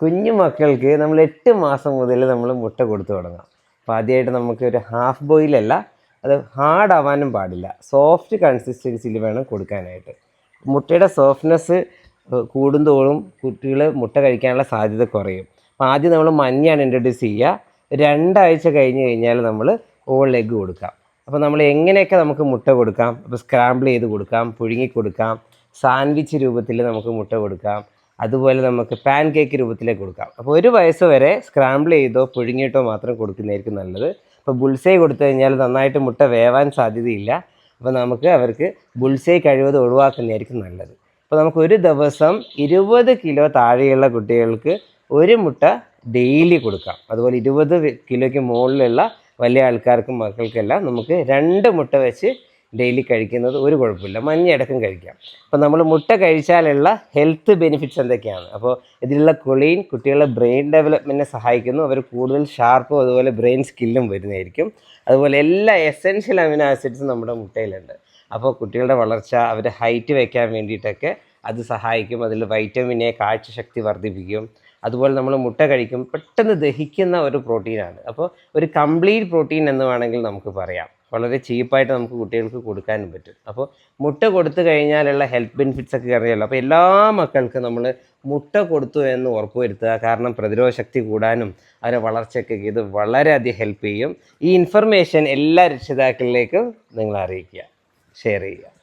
കുഞ്ഞു മക്കൾക്ക് നമ്മൾ എട്ട് മാസം മുതൽ നമ്മൾ മുട്ട കൊടുത്തു തുടങ്ങാം. അപ്പോൾ ആദ്യമായിട്ട് നമുക്ക് ഒരു ഹാഫ് ബോയിലല്ല അത് ഹാർഡ് ആവാനും പാടില്ല. സോഫ്റ്റ് കൺസിസ്റ്റൻസിയിൽ വേണം കൊടുക്കാനായിട്ട്. മുട്ടയുടെ സോഫ്റ്റ്നെസ് കൂടുന്തോറും കുട്ടികൾ മുട്ട കഴിക്കാനുള്ള സാധ്യത കുറയും. അപ്പോൾ ആദ്യം നമ്മൾ മഞ്ഞയാണ് ഇൻട്രൊഡ്യൂസ് ചെയ്യുക. രണ്ടാഴ്ച കഴിഞ്ഞ് കഴിഞ്ഞാൽ നമ്മൾ ഓൾ എഗ്ഗ് കൊടുക്കാം. അപ്പോൾ നമ്മൾ എങ്ങനെയൊക്കെ നമുക്ക് മുട്ട കൊടുക്കാം? അപ്പോൾ സ്ക്രാമ്പിൾ ചെയ്ത് കൊടുക്കാം പുഴുങ്ങി കൊടുക്കാം സാൻഡ്വിച്ച് രൂപത്തിൽ നമുക്ക് മുട്ട കൊടുക്കാം. അതുപോലെ നമുക്ക് പാൻ കേക്ക് രൂപത്തിലേക്ക് കൊടുക്കാം. അപ്പോൾ ഒരു വയസ്സ് വരെ സ്ക്രാമ്പിൾ ചെയ്തോ പുഴുങ്ങിയിട്ടോ മാത്രം കൊടുക്കുന്നതായിരിക്കും നല്ലത്. അപ്പോൾ ബുൾസൈ കൊടുത്തു കഴിഞ്ഞാൽ നന്നായിട്ട് മുട്ട വേവാൻ സാധ്യതയില്ല. അപ്പോൾ നമുക്ക് അവർക്ക് ബുൾസൈ കഴിവത് ഒഴിവാക്കുന്നതായിരിക്കും നല്ലത്. അപ്പോൾ നമുക്ക് ഒരു ദിവസം ഇരുപത് കിലോ താഴെയുള്ള കുട്ടികൾക്ക് ഒരു മുട്ട ഡെയിലി കൊടുക്കാം. അതുപോലെ ഇരുപത് കിലോയ്ക്ക് മുകളിലുള്ള വലിയ ആൾക്കാർക്കും മക്കൾക്കെല്ലാം നമുക്ക് രണ്ട് മുട്ട വെച്ച് ഡെയിലി കഴിക്കുന്നത് ഒരു കുഴപ്പമില്ല. മഞ്ഞയടക്കം കഴിക്കാം. അപ്പോൾ നമ്മൾ മുട്ട കഴിച്ചാലുള്ള ഹെൽത്ത് ബെനിഫിറ്റ്സ് എന്തൊക്കെയാണ്? അപ്പോൾ ഇതിലുള്ള കൊളീൻ കുട്ടികളുടെ ബ്രെയിൻ ഡെവലപ്മെന്റിനെ സഹായിക്കുന്നു. അവർ കൂടുതൽ ഷാർപ്പും അതുപോലെ ബ്രെയിൻ സ്കില്ലും വരുന്നതായിരിക്കും. അതുപോലെ എല്ലാ എസെൻഷ്യൽ അമിനോ ആസിഡ്സും നമ്മുടെ മുട്ടയിലുണ്ട്. അപ്പോൾ കുട്ടികളുടെ വളർച്ച അവരുടെ ഹൈറ്റ് വയ്ക്കാൻ വേണ്ടിയിട്ടൊക്കെ അത് സഹായിക്കും. അതിൽ വൈറ്റമിൻ എ കാഴ്ചശക്തി വർദ്ധിപ്പിക്കും. അതുപോലെ നമ്മൾ മുട്ട കഴിക്കും. പെട്ടെന്ന് ദഹിക്കുന്ന ഒരു പ്രോട്ടീനാണ്. അപ്പോൾ ഒരു കംപ്ലീറ്റ് പ്രോട്ടീൻ എന്ന് വേണമെങ്കിൽ നമുക്ക് പറയാം. വളരെ ചീപ്പായിട്ട് നമുക്ക് കുട്ടികൾക്ക് കൊടുക്കാനും പറ്റും. അപ്പോൾ മുട്ട കൊടുത്തു കഴിഞ്ഞാലുള്ള ഹെൽത്ത് ബെനിഫിറ്റ്സ് ഒക്കെ അറിയാമല്ലോ അപ്പോൾ എല്ലാ മക്കൾക്കും നമ്മൾ മുട്ട കൊടുത്തു എന്ന് ഉറപ്പുവരുത്തുക കാരണം പ്രതിരോധ ശക്തി കൂടാനും അവരെ വളർച്ചയ്ക്ക് ഇത് വളരെയധികം ഹെൽപ്പ് ചെയ്യും. ഈ ഇൻഫർമേഷൻ എല്ലാ രക്ഷിതാക്കളിലേക്കും നിങ്ങൾ അറിയിക്കുക ഷെയർ ചെയ്യുക.